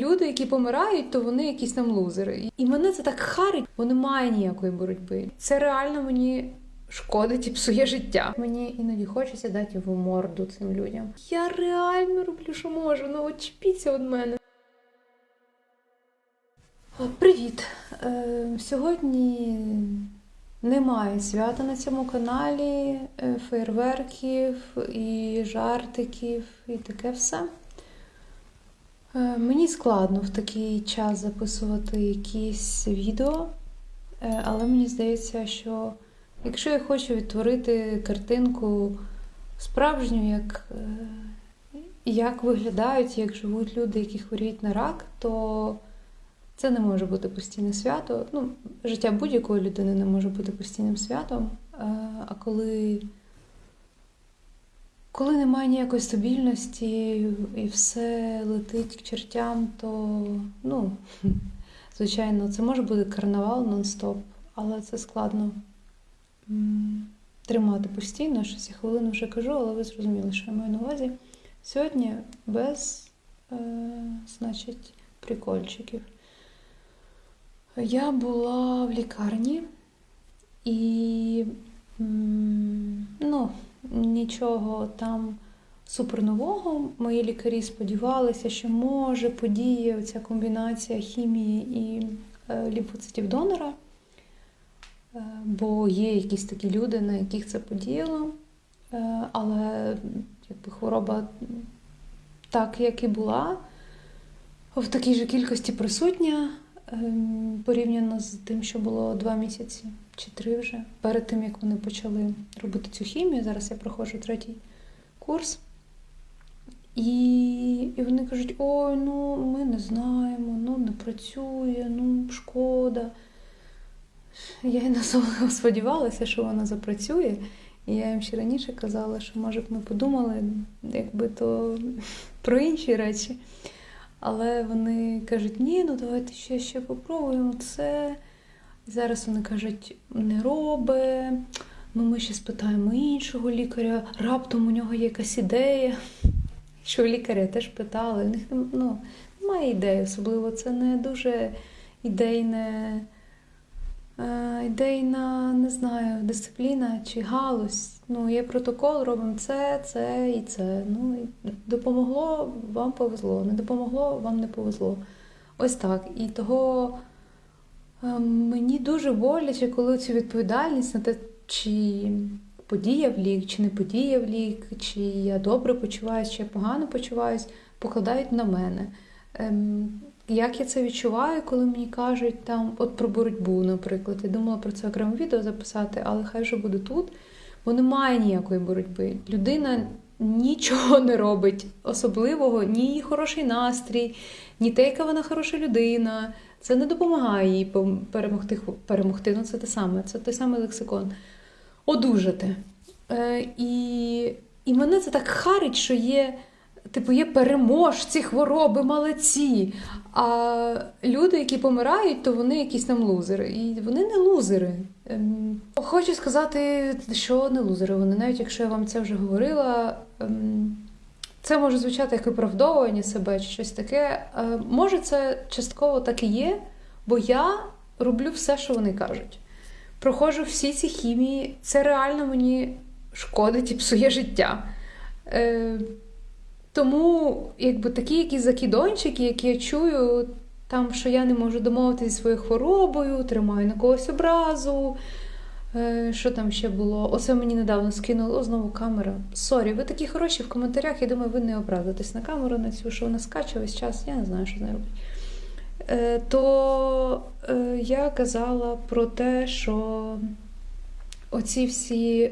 люди, які помирають, то вони якісь там лузери. І мене це так харить, бо немає ніякої боротьби. Це реально мені. Шкодить і псує життя. Мені іноді хочеться дати в морду цим людям. Я реально роблю, що можу. Ну от чіпіться від мене. Привіт! Е, сьогодні немає свята на цьому каналі, е, фейерверків і жартиків, і таке все. Е, мені складно в такий час записувати якісь відео, е, але мені здається, що якщо я хочу відтворити картинку справжню, як, е, як виглядають, як живуть люди, які хворіють на рак, то це не може бути постійне свято. Ну, життя будь-якої людини не може бути постійним святом. А коли, коли немає ніякої стабільності і все летить к чертям, то ну, звичайно, це може бути карнавал нон-стоп, але це складно тримати постійно. Щось я хвилину вже кажу, але ви зрозуміли, що я маю на увазі. Сьогодні без, е, значить, прикольчиків. Я була в лікарні і ну, нічого там супернового. Мої лікарі сподівалися, що може подіє ця комбінація хімії і е, лімфоцитів донора, Е, бо є якісь такі люди, на яких це подіяло. Е, Але якби хвороба так, як і була, в такій же кількості присутня. Ем, порівняно з тим, що було два місяці чи три вже перед тим, як вони почали робити цю хімію. Зараз я проходжу третій курс. І, і вони кажуть: ой, ну ми не знаємо, ну не працює, ну шкода. Я і на сподівалася, що вона запрацює. І я їм ще раніше казала, що може б ми подумали, якби то про інші речі. Але вони кажуть, ні, ну давайте ще ще попробуємо це. Зараз вони кажуть, не робе, ну ми ще спитаємо іншого лікаря, раптом у нього є якась ідея. Що лікаря теж питали, у них ну, немає ідеї, особливо це не дуже ідейне, е, ідейна, не знаю, дисципліна чи галузь. Ну, є протокол, робимо це, це і це. Ну, допомогло, вам повезло, не допомогло, вам не повезло. Ось так. І того мені дуже боляче, коли цю відповідальність на те, чи подіяв лік, чи не подіяв лік, чи я добре почуваюсь, чи я погано почуваюсь, покладають на мене. Ем, як я це відчуваю, коли мені кажуть там, от про боротьбу, наприклад. Я думала про це окремо відео записати, але хай вже буде тут. Бо немає ніякої боротьби. Людина нічого не робить особливого, ні хороший настрій, ні те, яка вона хороша людина. Це не допомагає їй перемогти. перемогти. Ну, це те саме, це той самий лексикон. Одужати. Е, і, і мене це так харить, що є. Типу, є переможці хвороби, малеці. А люди, які помирають, то вони якісь там лузери. І вони не лузери. Ем, Хочу сказати, що не лузери. Вони, навіть якщо я вам це вже говорила, ем, це може звучати як виправдовування себе чи щось таке. Е, Може, це частково так і є, бо я роблю все, що вони кажуть. Проходжу всі ці хімії, це реально мені шкодить і псує життя. Е, тому, якби такі якісь закидончики, які я чую, там, що я не можу домовитися зі своєю хворобою, тримаю на когось образу. Е, що там ще було? Оце мені недавно скинуло знову камера. Сорі, ви такі хороші в коментарях. Я думаю, ви не образитесь на камеру на цю, що вона скаче весь час. Я не знаю, що з нею робить. Е, то е, я казала про те, що оці всі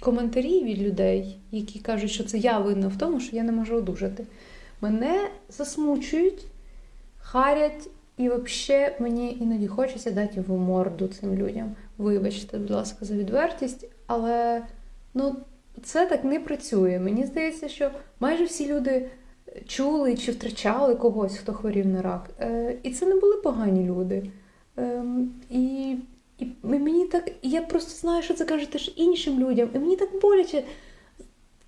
коментарі від людей, які кажуть, що це я винна в тому, що я не можу одужати, мене засмучують, харять, і взагалі мені іноді хочеться дати в морду цим людям. Вибачте, будь ласка, за відвертість, але ну, це так не працює. Мені здається, що майже всі люди чули чи втрачали когось, хто хворів на рак. Е, І це не були погані люди. Е, і і мені так, я просто знаю, що це кажете ж іншим людям, і мені так боляче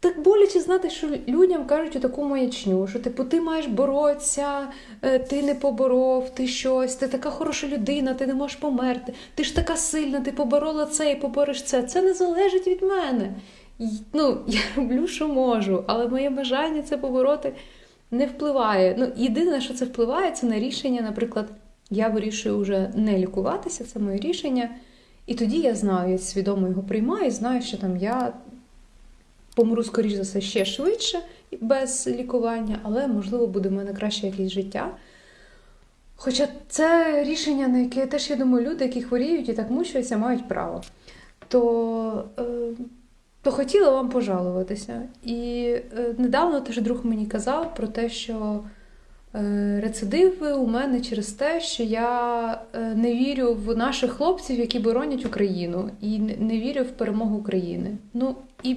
так боляче знати, що людям кажуть у таку маячню, що типу ти маєш боротися, е, ти не поборов, ти щось, ти така хороша людина, ти не можеш померти, ти ж така сильна, ти поборола це і побориш це. Це не залежить від мене. Ну, я роблю, що можу, але моє бажання це побороти не впливає. Ну, єдине, що це впливає, це на рішення, наприклад, я вирішую вже не лікуватися, це моє рішення. І тоді я знаю, я свідомо його приймаю, знаю, що там я помру, скоріш за все, ще швидше без лікування, але, можливо, буде в мене краще якесь життя. Хоча це рішення, на яке теж я думаю, люди, які хворіють і так мучаються, мають право. То, е, то хотіла вам пожалуватися. І е, недавно теж друг мені казав про те, що е, рецидиви у мене через те, що я не вірю в наших хлопців, які боронять Україну, і не вірю в перемогу України. Ну і,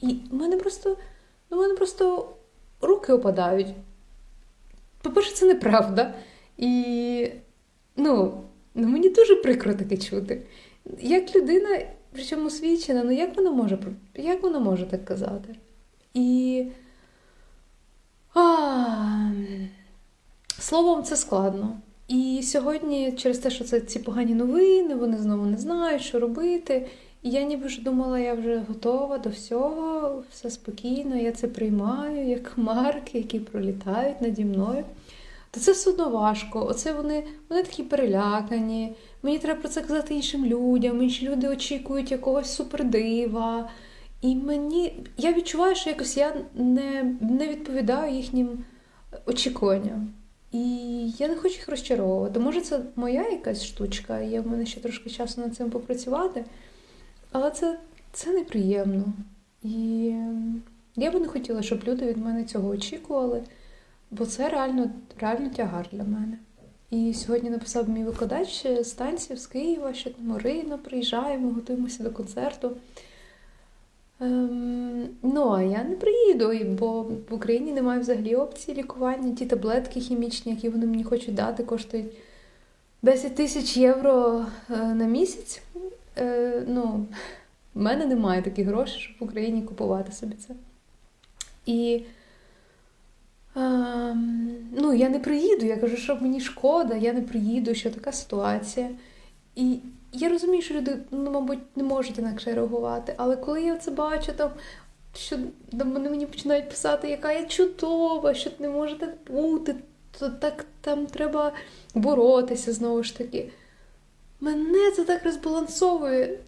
і в мене просто, ну, в мене просто руки опадають. По-перше, це неправда. І ну, ну, мені дуже прикро таке чути. Як людина, причому освічена, ну як вона може як вона може так казати? І а, словом, це складно. І сьогодні, через те, що це ці погані новини, вони знову не знають, що робити. І я ніби ж думала, я вже готова до всього, все спокійно, я це приймаю, як хмарки, які пролітають наді мною. То це все одно важко. Оце вони, вони такі перелякані. Мені треба про це казати іншим людям. Інші люди очікують якогось супердива. І мені я відчуваю, що якось я не, не відповідаю їхнім очікуванням. І я не хочу їх розчаровувати. Може, це моя якась штучка, є в мене ще трошки часу над цим попрацювати. Але це, це неприємно. І ем, я би не хотіла, щоб люди від мене цього очікували, бо це реально, реально тягар для мене. І сьогодні написав мій викладач з танців з Києва, що там Марина, приїжджаємо, готуємося до концерту. Ем, ну, а я не приїду, бо в Україні немає взагалі опції лікування. Ті таблетки хімічні, які вони мені хочуть дати, коштують 10 тисяч євро е, на місяць. Е, ну, в мене немає таких грошей, щоб в Україні купувати собі це. І ем, ну, я не приїду. Я кажу, що мені шкода, я не приїду, що така ситуація. І я розумію, що люди, ну, мабуть, не можуть інакше реагувати. Але коли я це бачу, там, що вони мені починають писати, яка я чудова, що не може так бути, то так там треба боротися знову ж таки. Мене це так розбалансовує.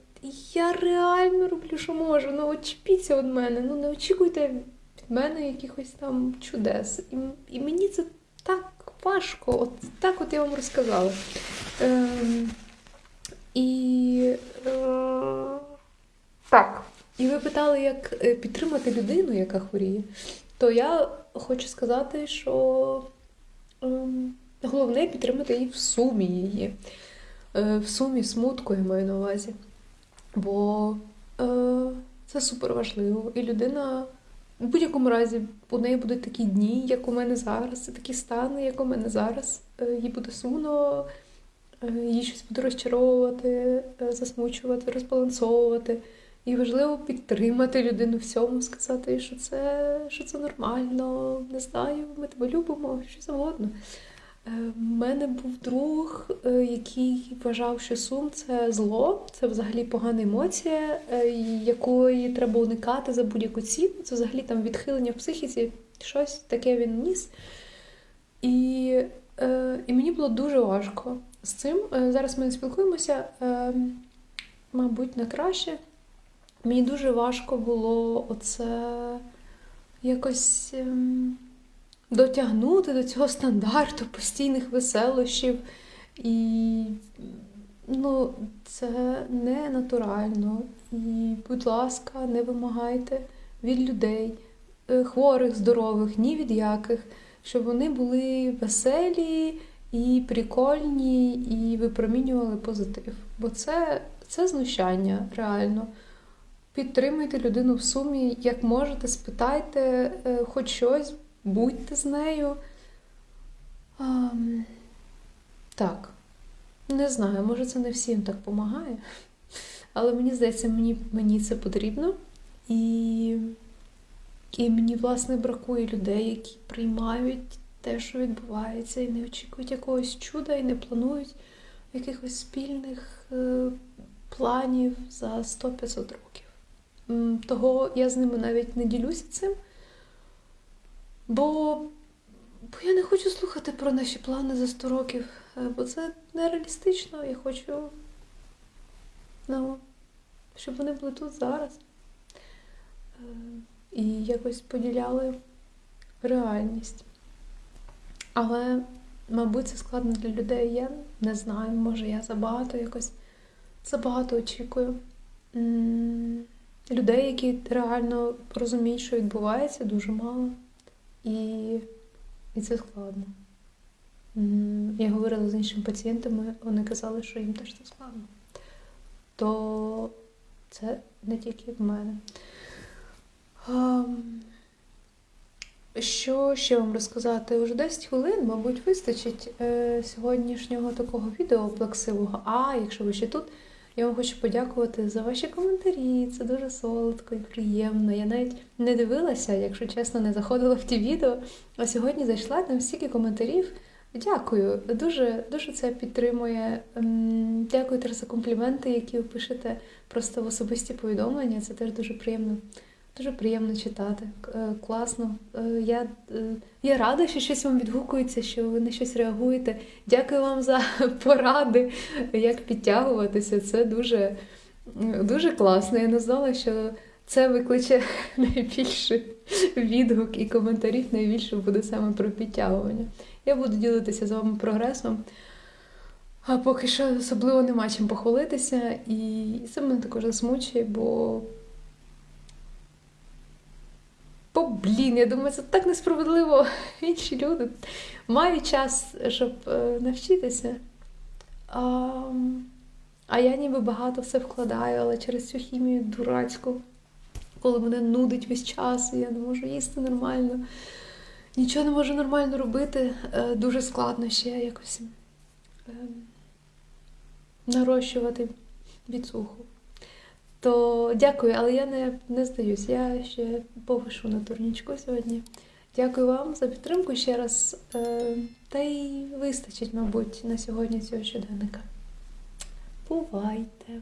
Я реально роблю, що можу. Ну, очіпіться від мене. Ну, не очікуйте від мене якихось там чудес. І, і мені це так важко. От так от я вам розказала. Ем, і е, так. І ви питали, як е, підтримати людину, яка хворіє. То я хочу сказати, що ем, головне підтримати її в сумі її. Е, в сумі смутку я маю на увазі. Бо е, це супер важливо. І людина в будь-якому разі у неї будуть такі дні, як у мене зараз, і такі стани, як у мене зараз. Е, їй буде сумно, е, їй щось буде розчаровувати, е, засмучувати, розбалансовувати. І важливо підтримати людину в цьому, сказати, що це, що це нормально, не знаю, ми тебе любимо, що завгодно. В мене був друг, е, який вважав, що сум це зло, це взагалі погана емоція, е, якої треба уникати за будь-яку ціну. Це взагалі там відхилення в психіці, щось таке він ніс. І, е, і мені було дуже важко з цим. Зараз ми спілкуємося, мабуть, на краще. Мені дуже важко було оце якось. Дотягнути до цього стандарту постійних веселощів. І ну, це не натурально. І, будь ласка, не вимагайте від людей, е, хворих, здорових, ні від яких, щоб вони були веселі і прикольні, і випромінювали позитив. Бо це, це знущання реально. Підтримуйте людину в сумі, як можете, спитайте е, хоч щось, будьте з нею. Ам, так, не знаю, може це не всім так допомагає. Але мені здається, мені, мені це потрібно. І І мені, власне, бракує людей, які приймають те, що відбувається, і не очікують якогось чуда, і не планують якихось спільних е, планів за 100-500 років. Того я з ними навіть не ділюся цим, бо, бо я не хочу слухати про наші плани за 100 років, е, бо це нереалістично. Я хочу, ну, щоб вони були тут зараз. Е, І якось поділяли реальність. Але, мабуть, це складно для людей. Я не знаю, може я забагато якось забагато очікую. Людей, які реально розуміють, що відбувається, дуже мало. І, і це складно. Я говорила з іншими пацієнтами, вони казали, що їм теж це складно. То це не тільки в мене. Що ще вам розказати? Уже 10 хвилин, мабуть, вистачить е, сьогоднішнього такого відео плаксивого. А якщо ви ще тут, я вам хочу подякувати за ваші коментарі. Це дуже солодко і приємно. Я навіть не дивилася, якщо чесно, не заходила в ті відео. А сьогодні зайшла там стільки коментарів. Дякую, дуже, дуже це підтримує. Дякую теж за компліменти, які ви пишете просто в особисті повідомлення. Це теж дуже приємно. Дуже приємно читати. Е, Класно. Е, Я, е, я рада, що щось вам відгукується, що ви на щось реагуєте. Дякую вам за поради, як підтягуватися. Це дуже, дуже класно. Я не знала, що це викличе найбільший відгук і коментарів найбільше буде саме про підтягування. Я буду ділитися з вами прогресом. А поки що особливо нема чим похвалитися, і це мене також засмучує, бо Бо, блін, я думаю, це так несправедливо. Інші люди мають час, щоб е, навчитися. А, а я ніби багато все вкладаю, але через цю хімію дурацьку, коли мене нудить весь час, і я не можу їсти нормально, нічого не можу нормально робити, е, дуже складно ще якось е, нарощувати біцуху. То дякую, але я не, не здаюсь. Я ще повишу на турнічку сьогодні. Дякую вам за підтримку ще раз. Е, Та й вистачить, мабуть, на сьогодні цього щоденника. Бувайте!